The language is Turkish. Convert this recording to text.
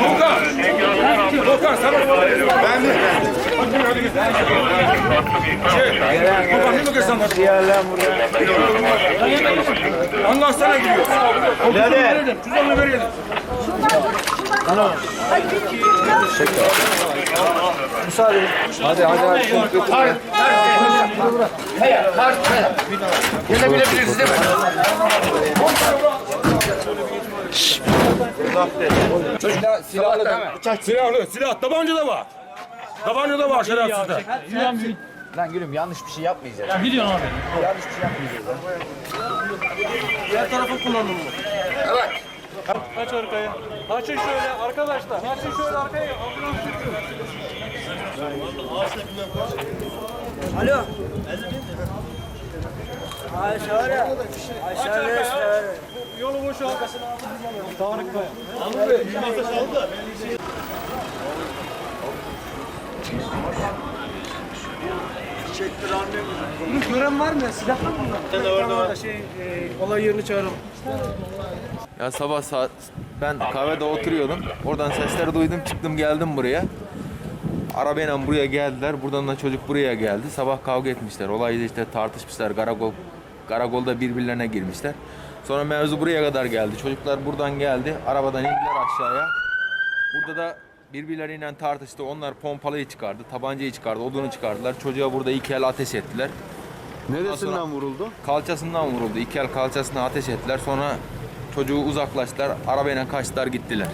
Volkan. Volkan sana Ben mi? Hadi. Şey, Volkan ne bakıyorsun anlat. Anlatsana gidiyor. Cüzdanını verelim. Cüzdanını verelim. Silahlı, silah, tabanca da var. Tabanca da var şerefsizde. Lan gülüm yanlış bir şey yapmayacağız. Biliyorsun abi. Yanlış bir şey yapmayacağız. Kaç arkaya. Açın şöyle arkadaşlar. Açın şöyle arkaya. Alo. Aşağı. Aşağı. Yolu boşalt. Tarık Kaya. Gören var mı? Silah var mı? Ben de orada var. Şey, e, olay yerini çağıralım. Ya sabah saat ben kahvede oturuyordum. Oradan sesleri duydum. Çıktım geldim buraya. Arabayla buraya geldiler. Buradan da çocuk buraya geldi. Sabah kavga etmişler. Olayda işte tartışmışlar. Karakol karakolda birbirlerine girmişler. Sonra mevzu buraya kadar geldi. Çocuklar buradan geldi. Arabadan indiler aşağıya. Burada da birbirleriyle tartıştı. Onlar pompalıyı çıkardı, tabancayı çıkardı, odunu çıkardılar. Çocuğa burada iki el ateş ettiler. Neresinden vuruldu? Kalçasından vuruldu. İki el kalçasına ateş ettiler. Sonra çocuğu uzaklaştılar. Arabayla kaçtılar gittiler.